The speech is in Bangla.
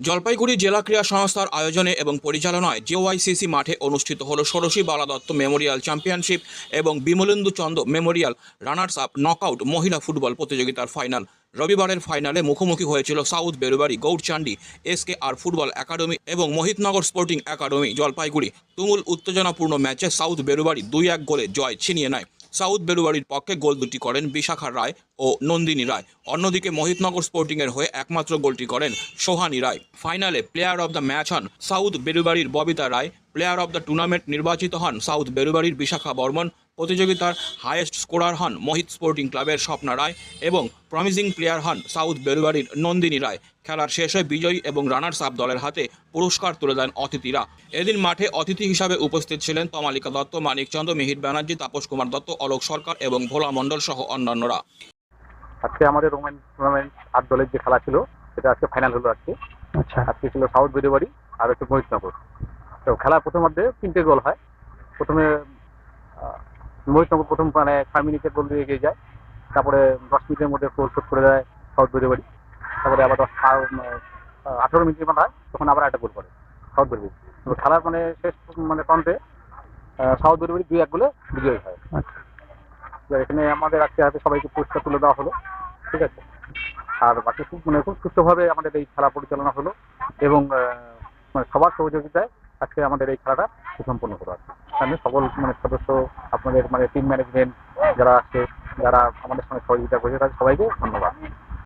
জলপাইগুড়ি জেলা ক্রীড়া সংস্থার আয়োজনে এবং পরিচালনায় জেওয়াইসিসি মাঠে অনুষ্ঠিত হল ষোড়শী বালা দত্ত মেমোরিয়াল চ্যাম্পিয়নশিপ এবং Bimalendu Chanda memorial runners up knockout মহিলা ফুটবল প্রতিযোগিতার ফাইনাল। রবিবারের ফাইনালে মুখোমুখি হয়েছিল সাউথ বেরুবাড়ি গৌরচান্ডি এসকে আর ফুটবল একাডেমি এবং মোহিতনগর স্পোর্টিং একাডেমি জলপাইগুড়ি। তুমুল উত্তেজনাপূর্ণ ম্যাচে সাউথ বেরুবাড়ি দুই এক গোলে জয় ছিনিয়ে নেয়। সাউথ বেলুয়ারির পক্ষে গোল দুটি করেন বিশাখা রায় ও নন্দিনী রায়। অন্যদিকে মোহিতনগর স্পোর্টিংয়ের হয়ে একমাত্র গোলটি করেন সোহানি রায়। ফাইনালে প্লেয়ার অব দ্য ম্যাচ হন south বেলুবাড়ির Babita Roy. Player of the tournament নির্বাচিত হন সাউথ বেলুবাড়ির বিশাখা বর্মন। প্রতিযোগিতার হায়েস্ট স্কোরার হন মোহিত স্পোর্টিং ক্লাবের স্বপ্না রায় এবং প্রমিজিং প্লেয়ার হন সাউথ বেরুবাড়ির নন্দিনী রায়। খেলার শেষে বিজয়ী এবং রানার্স আপ দলের হাতে পুরস্কার তুলে দেন অতিথিরা। এদিন মাঠে অতিথি হিসাবে উপস্থিত ছিলেন তমালিকা দত্ত মানিকচন্দ্র মিহির ব্যানার্জি তাপস কুমার দত্ত অলোক সরকার এবং ভোলা মণ্ডল সহ অন্যান্যরা। আজকে আমাদের রোমেন টুর্নামেন্ট আট দলের যে খেলা ছিল সেটা আজকে ফাইনাল হলো আজকে। আচ্ছা। আজকে ছিল সাউথ বেরিবাড়ি আর হচ্ছে মহিতনগর। তো খেলা প্রথমার্ধে তিনটে গোল হয়। প্রথমে আহ, মহিতনগর প্রথম মানে ছয় মিনিটে গোল দিয়ে এগিয়ে যায়। তারপরে দশ মিনিটের মধ্যে গোল শোধ করে দেয় সাউথ বেরিবাড়ি। তারপরে আবার দশ আঠারো মিনিটের হয় তখন আবার একটা গোল করে সাউথ বেরিবাড়ি। তো খেলার মানে শেষ মানে প্রান্তে সাউথ বেরিবাড়ি দুই এক গোলে বিজয়ী হয়। আচ্ছা। এখানে আমাদের আজকে হাতে সবাইকে পুরস্কার তুলে দেওয়া হলো ঠিক আছে? আর বাকি খুব মানে খুব সুস্থভাবে আমাদের এই খেলা পরিচালনা হলো এবং মানে সবার সহযোগিতায় আজকে আমাদের এই খেলাটা সুসম্পন্ন করা আছে আমি সকল মানে সদস্য, আপনাদের মানে টিম ম্যানেজমেন্ট যারা আছে, যারা আমাদের সঙ্গে সহযোগিতা করেছে, তাদের সবাইকে ধন্যবাদ।